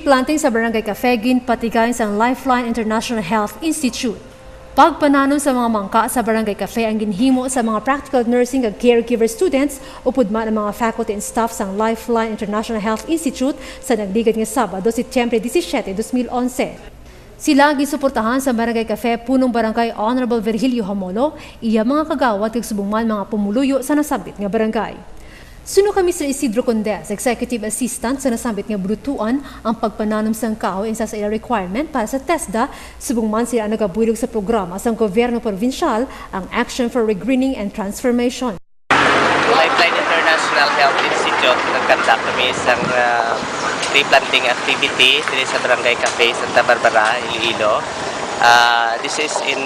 planting sa Barangay Cafegin, patigayon sa Lifeline International Health Institute. Pagpananom sa mga mangka sa Barangay Cafe ang ginhimo sa mga practical nursing ag caregiver students upod man ang mga faculty and staff sa Lifeline International Health Institute sa nagligad nga Sabado, Setyembre 17, 2011. Sila gisuportahan sa Barangay Cafe punong Barangay Honorable Virgilio Hamolo, iya mga kagawad kag subungman mga pumuluyo sa nasabit nga barangay. Suno kami Mr. Isidro Condes, Executive Assistant sa nasambit nga brutuan ang pagpananom sang kahoy sa sa requirement para sa TESDA, subong man sila nagabulog sa programa sa gobyerno provinsyal ang Action for Regreening and Transformation. Lifeline International Health Institute nagkanda kami isang uh, tree planting activity dito sa Barangay Cafe, Santa Barbara, Iloilo. Uh, this is in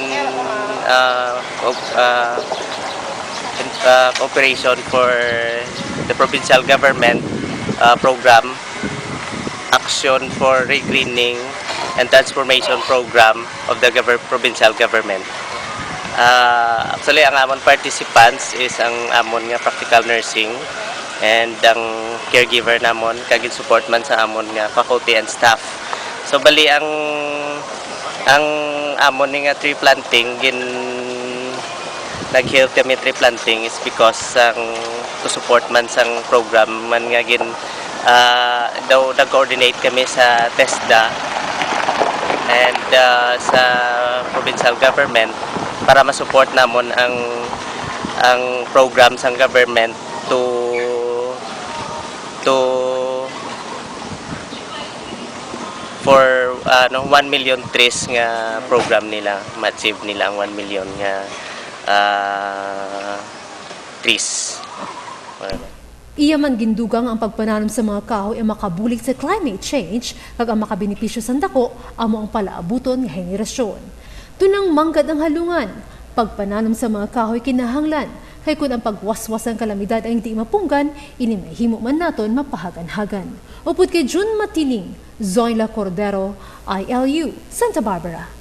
uh, uh, uh, cooperation for the provincial government uh, program Action for Regreening and Transformation Program of the gover- provincial government. Ah, actually, ang amon participants is ang amon nga practical nursing and ang caregiver namon kagin support man sa amon nga faculty and staff. So bali ang ang amon nga tree planting gin nag-help kami tree planting is because ang to support man sang program man nga gin ah, daw nag-coordinate kami sa TESDA and uh, sa provincial government para ma-support namon ang ang program sang government to to for ano 1 million trees nga program nila ma-achieve nila ang 1 million nga ah, trees. Well, Iya man gindugang ang pagpananom sa mga kahoy ay makabulig sa climate change kag ang makabenepisyo sa dako amo ang palaabuton nga henerasyon. Tunang manggad ang halungan, pagpananom sa mga kahoy kinahanglan kay kun ang pagwaswas ng kalamidad ay hindi mapunggan, ini may himo man naton mapahagan-hagan. Upod kay June Matiling, Zoila Cordero, ILU, Santa Barbara.